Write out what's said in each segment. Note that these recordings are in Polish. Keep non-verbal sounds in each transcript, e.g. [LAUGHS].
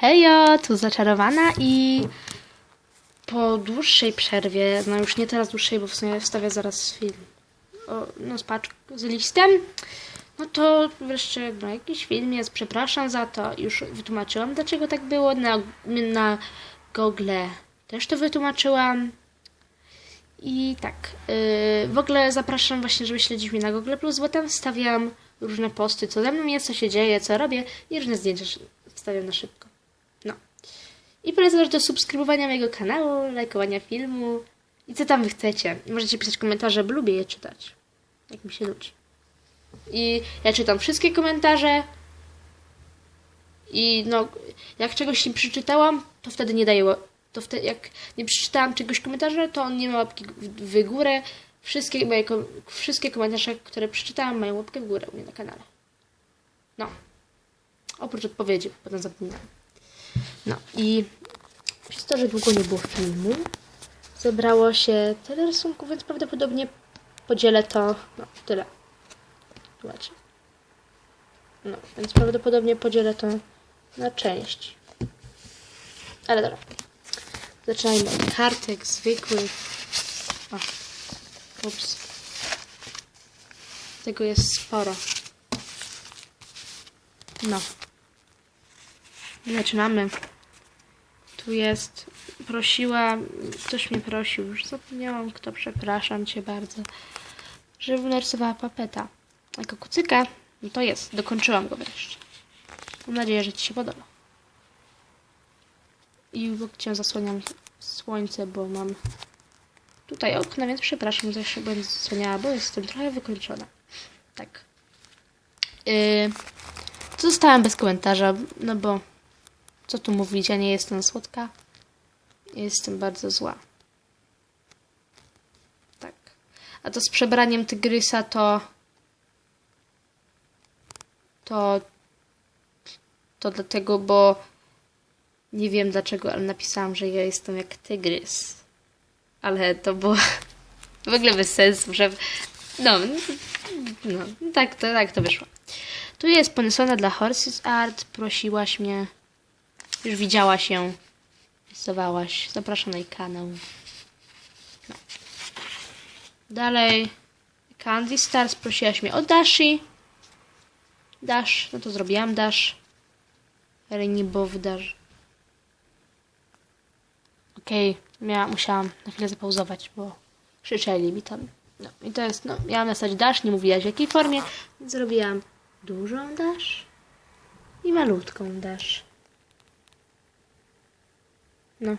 Hejo, tu zaczarowana i po dłuższej przerwie, no już nie teraz dłuższej, bo w sumie wstawię zaraz film, o, no z z listem, no to wreszcie no, jakiś film jest, przepraszam za to, już wytłumaczyłam dlaczego tak było, na, na Google też to wytłumaczyłam. I tak, yy, w ogóle zapraszam właśnie, żeby śledzić mnie na Google+, bo tam wstawiam różne posty, co ze mną jest, co się dzieje, co robię i różne zdjęcia wstawiam na szybko. I polecam też do subskrybowania mojego kanału, lajkowania filmu i co tam wy chcecie. Możecie pisać komentarze, bo lubię je czytać, jak mi się nudzi. I ja czytam wszystkie komentarze i no, jak czegoś nie przeczytałam, to wtedy nie daję to wtedy jak nie przeczytałam czegoś komentarza, to on nie ma łapki w górę. Wszystkie, moje, wszystkie komentarze, które przeczytałam, mają łapkę w górę u mnie na kanale. No. Oprócz odpowiedzi, potem zapominam. No i przez to, że długo nie było filmu, zebrało się tyle rysunków, więc prawdopodobnie podzielę to, no tyle. Zobaczcie. No, więc prawdopodobnie podzielę to na części. Ale dobra. Zaczynajmy od kartek zwykłych. O, ups. Tego jest sporo. No. Zaczynamy. Tu jest. Prosiła. Ktoś mnie prosił. Już zapomniałam kto. Przepraszam cię bardzo. Żeby narysowała papeta. Jako kucyka. No to jest. Dokończyłam go wreszcie. Mam nadzieję, że ci się podoba. I cię zasłaniam słońce, bo mam tutaj okna, więc przepraszam, że się będę zasłaniała, bo jestem trochę wykończona. Tak. Yy, zostałam bez komentarza, no bo co tu mówić, ja nie jestem słodka. Jestem bardzo zła. Tak. A to z przebraniem tygrysa to to to dlatego, bo nie wiem dlaczego, ale napisałam, że ja jestem jak tygrys. Ale to było w ogóle bez sensu, że... No, no tak, to, tak to wyszło. Tu jest Ponysona dla Horses Art. Prosiłaś mnie. Już widziałaś ją. Rysowałaś. Zapraszam na jej kanał. No. Dalej. Candy Stars. Prosiłaś mnie o Dashi. Dash. No to zrobiłam Dash. Rainbow Dash. Okej, okay, ja musiałam na chwilę zapauzować, bo krzyczeli mi tam. No i to jest, no, miałam napisać dash, nie mówiłaś w jakiej formie, zrobiłam dużą dash i malutką dash. No.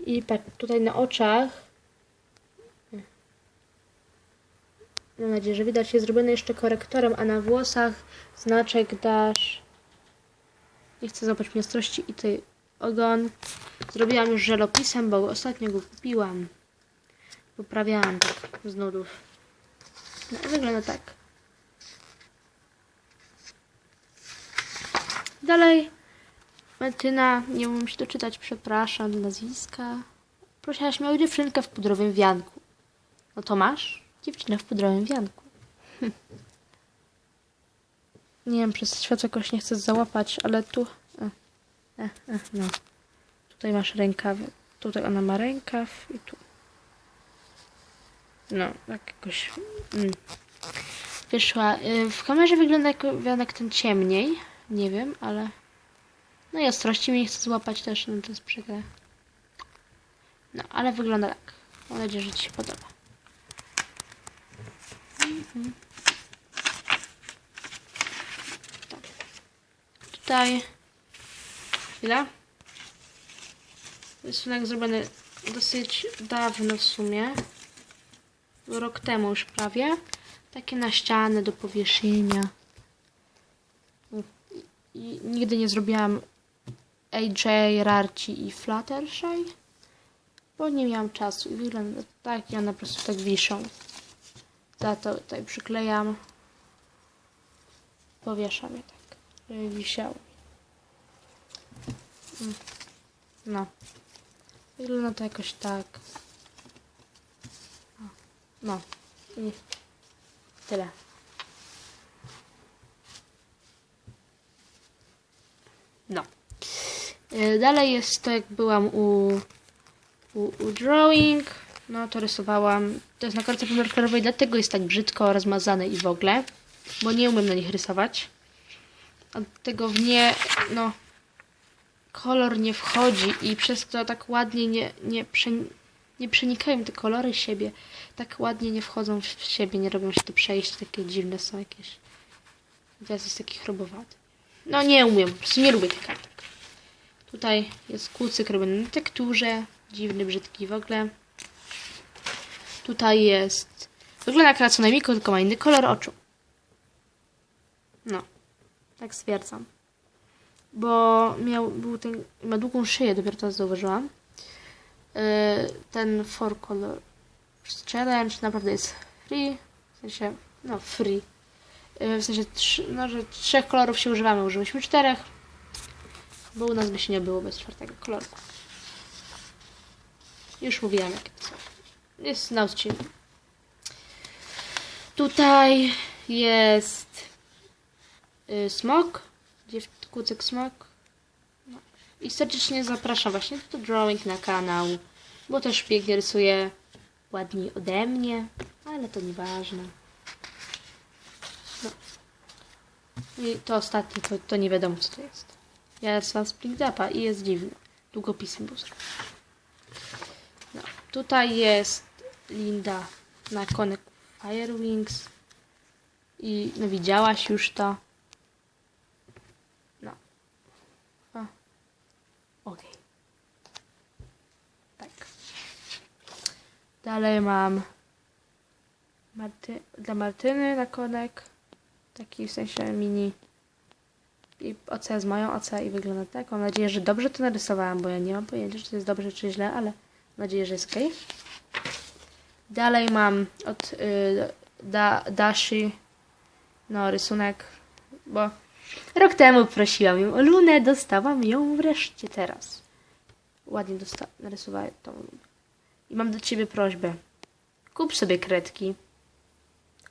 I patrz, tutaj na oczach Mam nadzieję, że widać jest zrobione jeszcze korektorem, a na włosach znaczek dash. Nie chcę zobaczyć miastrości i tej ogon. Zrobiłam już żelopisem, bo ostatnio go kupiłam. Poprawiałam tak z nudów. No wygląda tak. Dalej. Martyna, nie umiem się doczytać, przepraszam, nazwiska. Prosiłaś mnie o dziewczynkę w pudrowym wianku. No to masz? Dziewczynę w pudrowym wianku. Hm. Nie wiem, przez światło jakoś nie chcę załapać, ale tu... E, e, no. Tutaj masz rękawy. Tutaj ona ma rękaw i tu. No, tak jakoś. Mm. Wyszła. Y, w kamerze wygląda jak wianek ten ciemniej. Nie wiem, ale. No i ostrości mnie nie chcę złapać też, no to jest przykre. No, ale wygląda tak. Mam nadzieję, że Ci się podoba. Mhm. Tutaj Chwila. Rysunek zrobiony dosyć dawno w sumie. Rok temu już prawie. Takie na ścianę do powieszenia. I nigdy nie zrobiłam AJ, Rarci i Fluttershy. Bo nie miałam czasu i wygląda tak i one po prostu tak wiszą. Za to tutaj przyklejam. Powieszam je tak, żeby wisiały. No. Wygląda to jakoś tak. No. I tyle. No. Y, Dalej jest to, jak byłam u, u, u drawing, no to rysowałam. To jest na kartce pomiarkowej, dlatego jest tak brzydko rozmazane i w ogóle, bo nie umiem na nich rysować. Od tego w nie, no, kolor nie wchodzi i przez to tak ładnie nie, nie, prze, nie przenikają te kolory siebie. Tak ładnie nie wchodzą w siebie, nie robią się te przejścia, takie dziwne są jakieś. Teraz jest taki chrobowaty. No nie umiem, po prostu nie lubię tych kartek. Tutaj jest kucyk robiony na tekturze, dziwny, brzydki w ogóle. Tutaj jest, wygląda jak na Miko, tylko ma inny kolor oczu. No, tak stwierdzam. Bo miał, był ten, ma długą szyję, dopiero to zauważyłam. Yy, ten four color challenge naprawdę jest free, w sensie, no free. Yy, w sensie, no, że trzech kolorów się używamy, użyliśmy czterech, bo u nas by się nie było bez czwartego koloru. Już mówiłam, jakie to. Jest na odcinku. Tutaj jest y, smok, kucyk smok. No. I serdecznie zapraszam właśnie do drawing na kanał, bo też pięknie rysuje ładniej ode mnie, ale to nieważne. No. I to ostatnie, to, to nie wiadomo co to jest. Ja rysowałam Spring Dapa i jest dziwny. Długopisem był. No. Tutaj jest Linda na konek Firewings. I no widziałaś już to. No. O. Okej. Tak. Dalej mam Marty dla Martyny na konek. Taki w sensie mini. I OC z moją OC i wygląda tak. Mam nadzieję, że dobrze to narysowałam, bo ja nie mam pojęcia, czy to jest dobrze, czy źle, ale mam nadzieję, że jest okej. Dalej mam od y, da, Dashi no rysunek, bo rok temu prosiłam ją o lunę, dostałam ją wreszcie teraz. Ładnie narysowałem tą lunę. I mam do ciebie prośbę. Kup sobie kredki.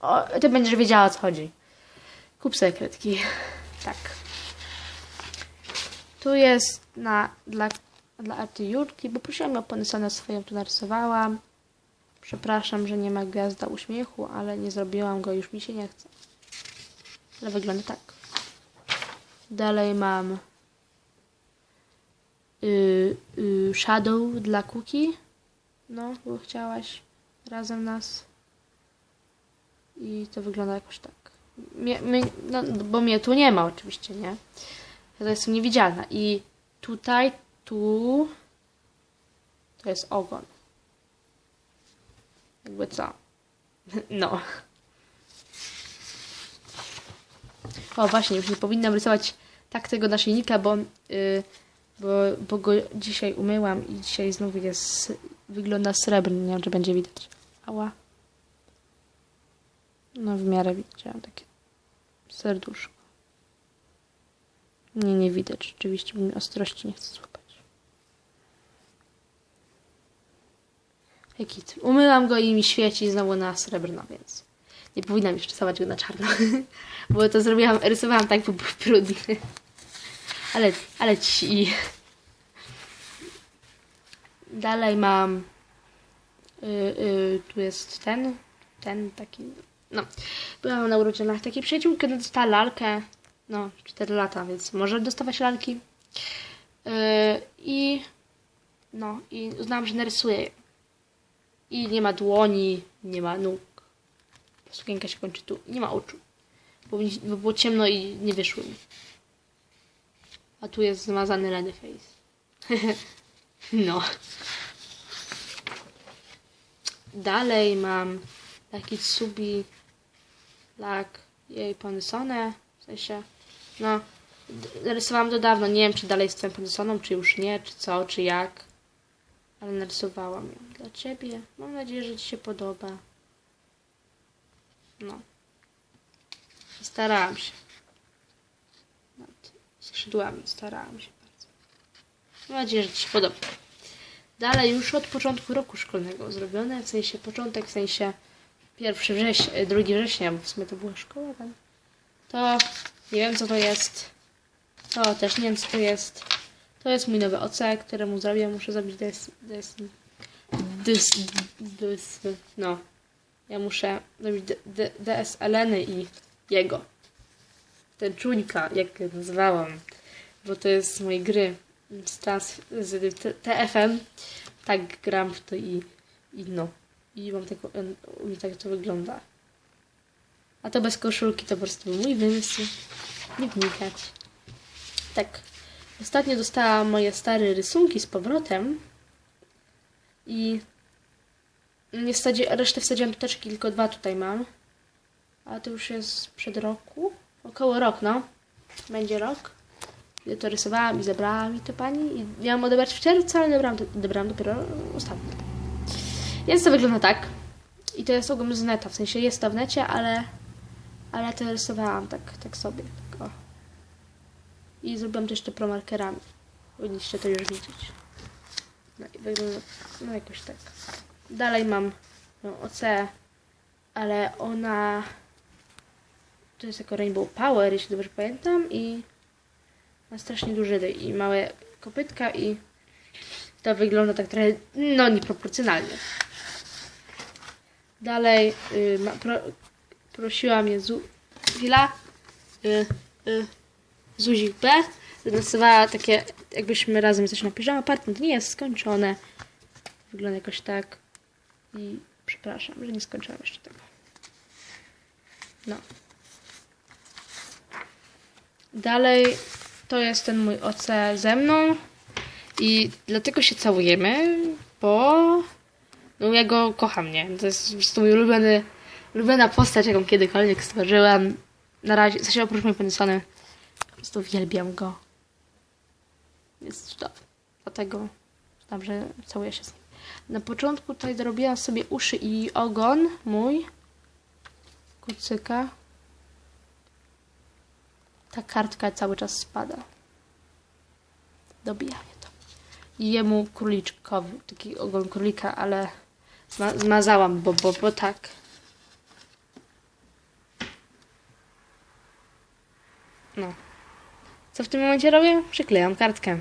O, ty będziesz wiedziała o co chodzi. Kup sobie kredki. [LAUGHS] tak. Tu jest na, dla, dla Arty Jurki, bo prosiłam o ponysane swoją, tu narysowałam. Przepraszam, że nie ma gwiazda uśmiechu, ale nie zrobiłam go, już mi się nie chce. Ale wygląda tak. Dalej mam y, y, Shadow dla Kuki. No, bo chciałaś razem nas. I to wygląda jakoś tak. Mnie, mnie, no, bo mnie tu nie ma oczywiście, nie? To jestem niewidzialna. I tutaj, tu to jest ogon. Jakby co? [LAUGHS] No. O, właśnie, już nie powinnam rysować tak tego naszyjnika, bo, yy, bo, bo go dzisiaj umyłam i dzisiaj znów jest, wygląda srebrny. Nie wiem, czy będzie widać. Ała. No, w miarę widziałam takie serduszko. Nie, nie widać. Rzeczywiście, bo mi ostrości nie chce złapać. Jaki Umyłam go i mi świeci znowu na srebrno, więc nie powinnam już rysować go na czarno. [LAUGHS] Bo to zrobiłam, rysowałam tak, bo był brudny. Ale, ale ci. Dalej mam. y, y, tu jest ten. Ten taki. No. Byłam na urodzinach takiej przyjaciółki, dostała lalkę. No, 4 lata, więc może dostawać lalki. Y, I. No, i uznałam, że narysuję. I nie ma dłoni, nie ma nóg. Sukienka się kończy tu. Nie ma oczu. Bo, bo było ciemno i nie wyszły mi. A tu jest zmazany Lenny Face. [LAUGHS] no. Dalej mam taki Tsubi lak jej Ponysone. W sensie, no, narysowałam to dawno. Nie wiem, czy dalej jestem Ponysoną, czy już nie, czy co, czy jak. Ale narysowałam ją dla ciebie. Mam nadzieję, że ci się podoba. No. Starałam się. Nad skrzydłami starałam się bardzo. Mam nadzieję, że ci się podoba. Dalej już od początku roku szkolnego zrobione, w sensie początek, w sensie 1 września, 2 września, bo w sumie to była szkoła tam. To nie wiem co to jest. To też nie wiem co to jest. To jest mój nowy OC, któremu zrobię. Muszę zrobić DS... DS... DS... DS... No. Ja muszę D- DS Eleny i jego. Ten czujnika, jak go nazwałam. Bo to jest z mojej gry. Z, trans... z TFM. Tak gram w to i... I no. I mam taką... U mnie tak to wygląda. A to bez koszulki to po prostu mój wymysł. Nie wnikać. Tak. Ostatnio dostałam moje stare rysunki z powrotem. I nie resztę wsadziłam do teczki, tylko dwa tutaj mam. A to już jest przed roku. Około rok, no. Będzie rok. Kiedy to rysowałam i zabrała mi to pani. I miałam odebrać w czerwcu, ale odebrałam, odebrałam dopiero ostatnio. Więc to wygląda tak. I to jest ogólnie z neta. W sensie jest to w necie, ale, ale to rysowałam tak, tak sobie. Tak, o. I zrobiłam to jeszcze promarkerami. Powinniście to już widzieć. No i wygląda no jakoś tak. Dalej mam no, OC, ale ona to jest jako Rainbow Power, jeśli dobrze pamiętam i ma strasznie duży i małe kopytka i to wygląda tak trochę, no nieproporcjonalnie. Dalej y, ma, pro, prosiła mnie Zu, chwila, y, y, Zuzik B, narysowała takie, jakbyśmy razem jesteśmy na to nie jest skończone. Wygląda jakoś tak. I przepraszam, że nie skończyłam jeszcze tego. No. Dalej to jest ten mój OC ze mną i dlatego się całujemy, bo no ja go kocham, nie? To jest po prostu mój ulubiony, ulubiona postać, jaką kiedykolwiek stworzyłam. Na razie, w sensie oprócz mojej Pensony, po prostu uwielbiam go. Jest cudowny. Dlatego że całuję się z nim. Na początku tutaj dorobiłam sobie uszy i ogon mój. Kucyka. Ta kartka cały czas spada. Dobija mnie to. I jemu króliczkowy, taki ogon królika, ale zma zmazałam, bo, bo, bo tak. No. Co w tym momencie robię? Przyklejam kartkę.